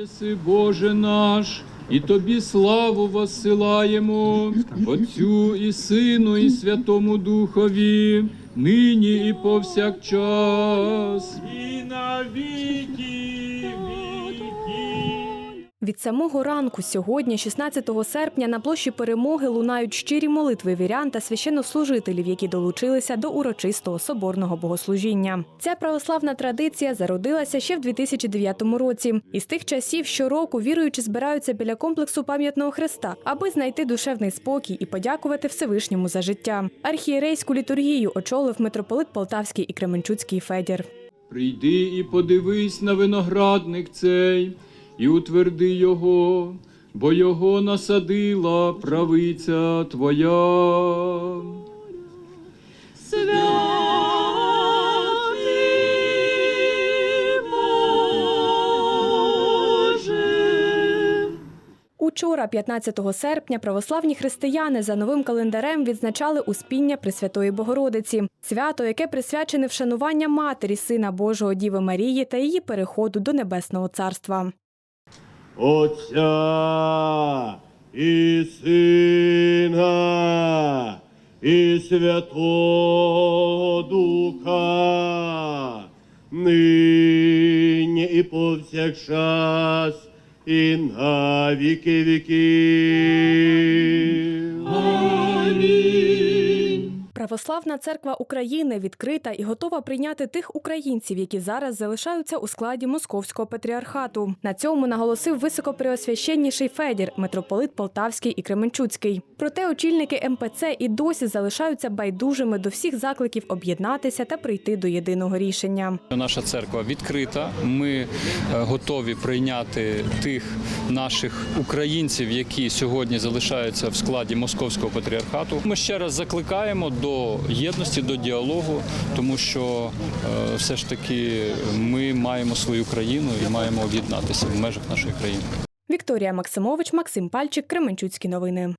Єси Боже наш, і тобі славу воссилаємо, Отцю і Сину, і Святому Духові, нині і повсякчас. І на віки віки. Від самого ранку сьогодні, 16 серпня, на площі перемоги лунають щирі молитви вірян та священнослужителів, які долучилися до урочистого соборного богослужіння. Ця православна традиція зародилася ще в 2009 році. І з тих часів щороку віруючі збираються біля комплексу пам'ятного хреста, аби знайти душевний спокій і подякувати Всевишньому за життя. Архієрейську літургію очолив митрополит Полтавський і Кременчуцький Федір. Прийди і подивись на виноградник цей, і утверди його, бо його насадила правиця твоя. Учора, 15 серпня, православні християни за новим календарем відзначали Успіння Пресвятої Богородиці, свято, яке присвячене вшанування матері Сина Божого Діви Марії та її переходу до Небесного Царства. Отця і Сина, і Святого Духа, нині і повсякчас, і на віки віків. Православна церква України відкрита і готова прийняти тих українців, які зараз залишаються у складі Московського патріархату. На цьому наголосив високопреосвященніший Федір, митрополит Полтавський і Кременчуцький. Проте очільники МПЦ і досі залишаються байдужими до всіх закликів об'єднатися та прийти до єдиного рішення. Наша церква відкрита. Ми е, готові прийняти тих наших українців, які сьогодні залишаються в складі московського патріархату. Ми ще раз закликаємо до єдності, до діалогу, тому що е, все ж таки ми маємо свою країну і маємо об'єднатися в межах нашої країни. Вікторія Максимович, Максим Пальчик, Кременчуцькі новини.